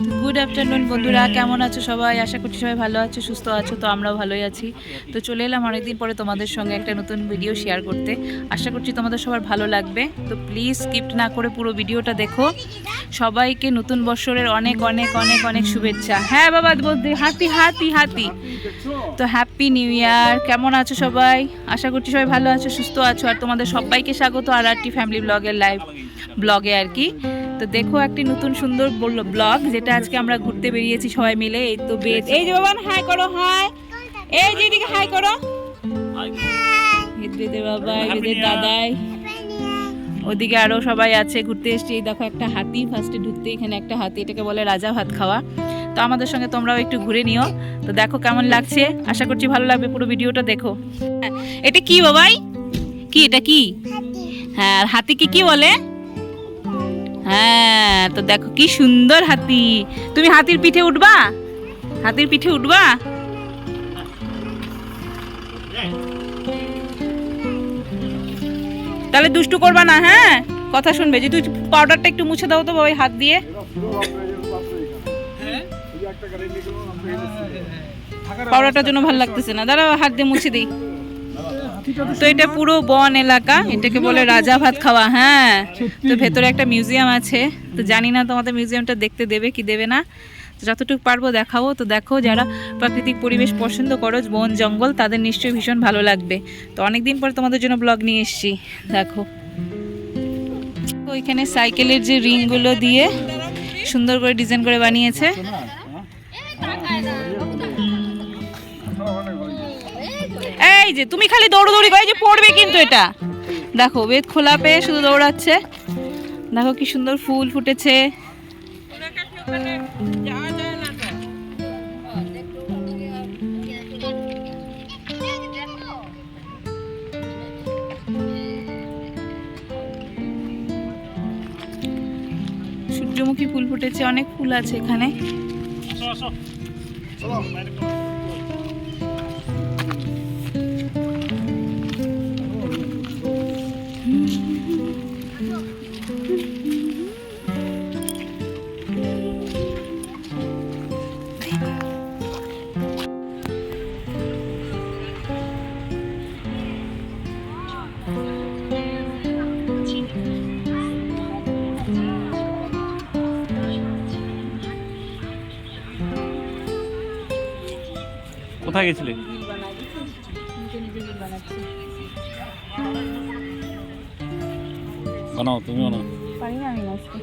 Good afternoon বন্ধুরা। কেমন আছো সবাই? আশা করছি সবাই ভালো আছো, সুস্থ আছো। তো আমরাও ভালোই আছি। তো চলে এলাম অনেকদিন পরে তোমাদের সঙ্গে একটা নতুন ভিডিও শেয়ার করতে। আশা করছি তোমাদের সবার ভালো লাগবে। তো প্লিজ স্কিপ্ট না করে পুরো ভিডিওটা দেখো। সবাইকে নতুন বছরের অনেক অনেক অনেক অনেক শুভেচ্ছা। হ্যাঁ বাবা, বলতে হাতি হাতি হাতি। তো হ্যাপি নিউ ইয়ার কেমন আছো সবাই? আশা করছি সবাই ভালো আছো, সুস্থ আছো। আর তোমাদের সবাইকে স্বাগত আর আরটি ফ্যামিলি ব্লগের লাইভ ব্লগে আর কি। তো দেখো একটি নতুন সুন্দর ব্লগ যেটা আজকে আমরা ঘুরতে বেরিয়েছি সবাই মিলে এই তো বেদ এই যে বাবান হাই করো হাই এই যে এদিকে হাই করো। বেদের বাবা বেদের দাদাই। ওদিকে আরও সবাই আছে ঘুরতে এসছি। এই দেখো একটা হাতি ফার্স্টে ঢুকতে এখানে একটা হাতি এটাকে বলে রাজা ভাত খাওয়া। তো আমাদের সঙ্গে তোমরাও একটু ঘুরে নিও। তো দেখো কেমন লাগছে। আশা করছি ভালো লাগবে পুরো ভিডিওটা দেখো। এটা কি বাবাই? কি এটা কি? হ্যাঁ হাতিকে কি বলে? হ্যাঁ তো দেখো কি সুন্দর হাতি। তুমি হাতির পিঠে উঠবা? হাতির পিঠে উঠবা? তাহলে দুষ্টু করবা না হ্যাঁ? কথা শুনবে যে তুই পাউডারটা একটু মুছে দাও তো বাবাই হাত দিয়ে। পাউডারটার জন্য ভালো লাগতেছে না। দাঁড়াও হাত দিয়ে মুছে দিই। তো এটা পুরো বন এলাকা এটাকে বলে রাজা ভাত খাওয়া হ্যাঁ। তো ভেতরে একটা মিউজিয়াম আছে তো জানি না তোমাদের মিউজিয়ামটা দেখতে দেবে কি দেবে না। যতটুকু পারব দেখাবো তো দেখো যারা প্রাকৃতিক পরিবেশ পছন্দ করো বন জঙ্গল তাদের নিশ্চয়ই ভীষণ ভালো লাগবে। তো অনেকদিন পর তোমাদের জন্য ব্লগ নিয়ে এসেছি দেখো। ওইখানে সাইকেলের যে রিংগুলো দিয়ে সুন্দর করে ডিজাইন করে বানিয়েছে। এই যে, তুমি খালি দৌড়দৌড়ি করে যে পড়বে কিন্তু এটা। দেখো, বেদ খোলা পেয়ে শুধু দৌড়াচ্ছে। দেখো কি সুন্দর ফুল ফুটেছে। সূর্যমুখী ফুল ফুটেছে, অনেক ফুল আছে এখানে। কোথায় গেছিলে বানাও তুমি বানাও পারি, আমি নাচতে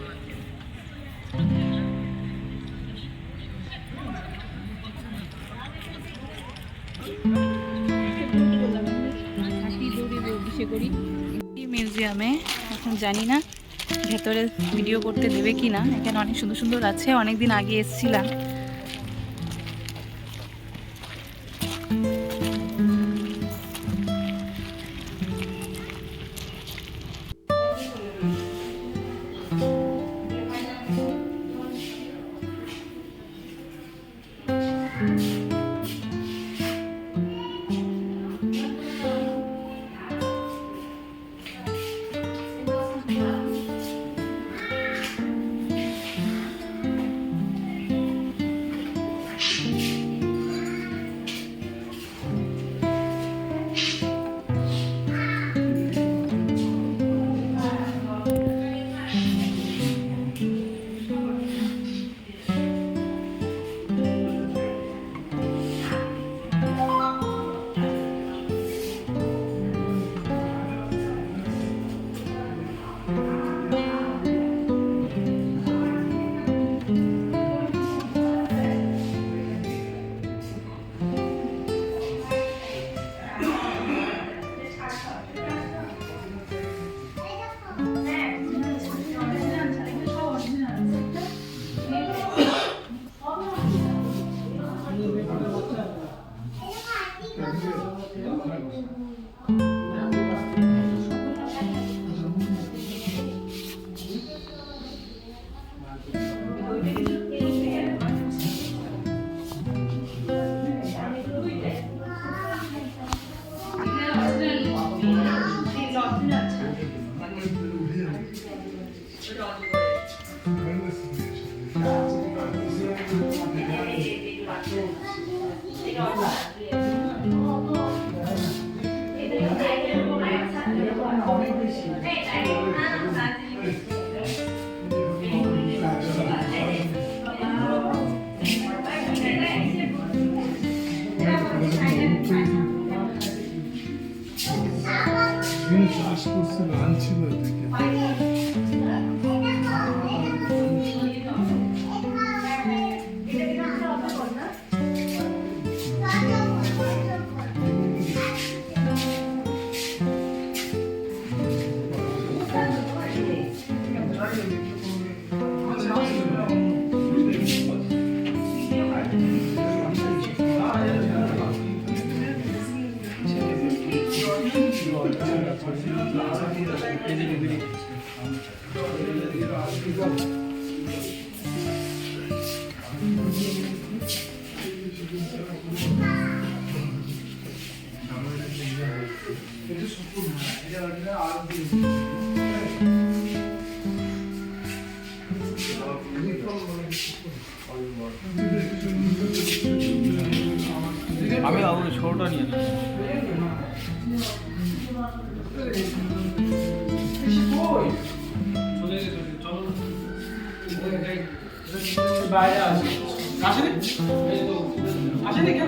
মিউজিয়ামে, এখন জানি না ভেতরে ভিডিও করতে দেবে কি না এখানে অনেক সুন্দর সুন্দর আছে অনেক দিন আগে এসেছিলাম। 頑張ります。 스포츠를 안 치면 되게. আমি ওই ছোটটা নিয়ে নিই। দিদিকে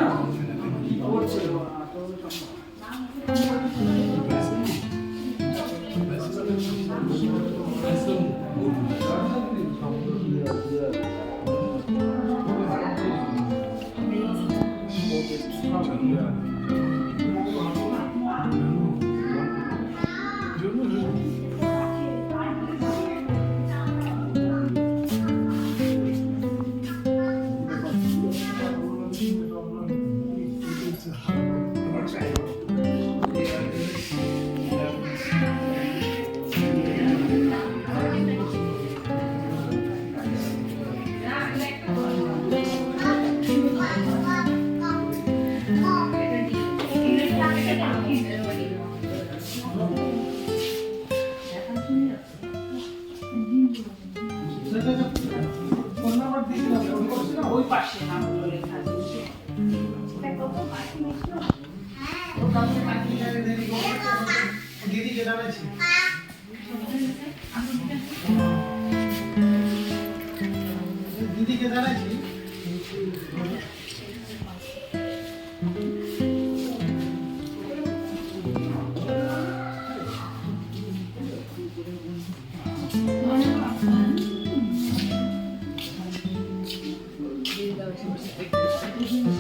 Спасибо.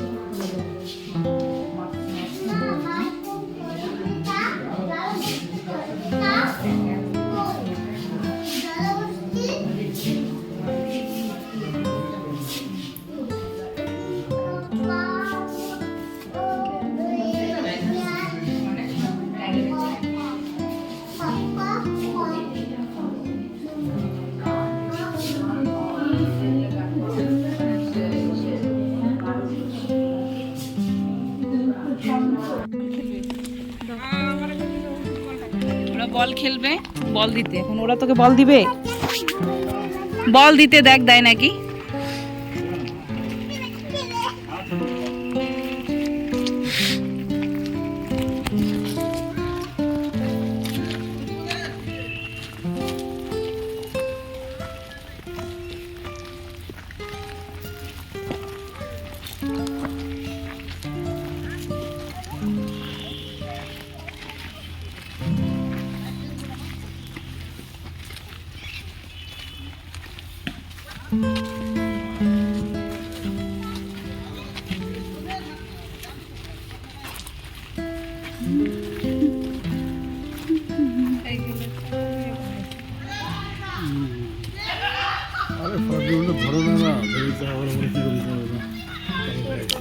খেলবে? বল দিতে। এখন ওরা তোকে বল দিবে? বল দিতে দেখ দেয় নাকি?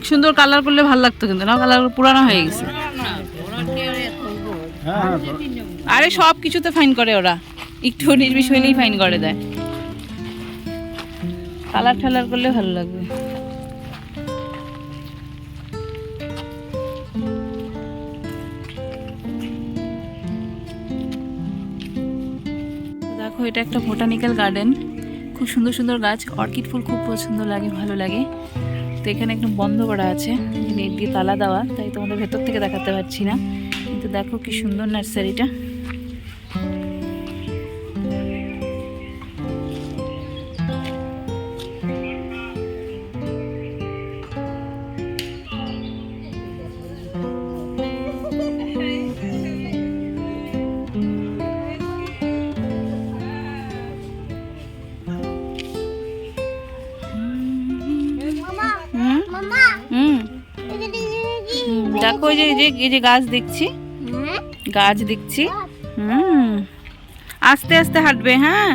সুন্দর কালার করলে ভালো লাগতো কিন্তু না কালার পুরানো হয়ে গেছে। হ্যাঁ হ্যাঁ। আরে সব কিছুতে ফাইন করে ওরা। একটু নির্বিষ হইলেই ফাইন করে দেয়। কালার ঠালার করলে ভালো লাগবে। দেখো এটা একটা বোটানিক্যাল গার্ডেন খুব সুন্দর সুন্দর গাছ, অর্কিড ফুল খুব পছন্দ লাগে, ভালো লাগে। তো এখানে একদম বন্ধ করা আছে নেট দিয়ে তালা দেওয়া, তাই তোমাদের ভেতর থেকে দেখাতে পারছি না। কিন্তু দেখো কি সুন্দর নার্সারিটা। দেখো যে এই যে এই যে গাছ দেখছি। গাছ দেখছি। হুম। আস্তে আস্তে হাঁটবে হ্যাঁ।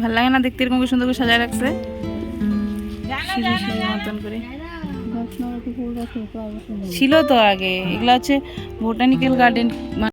ভালো লাগে না দেখতে এরকম সুন্দর করে সাজায় রাখছে। মতন করে। ছিল তো আগে। এগুলো হচ্ছে বোটানিক্যাল গার্ডেন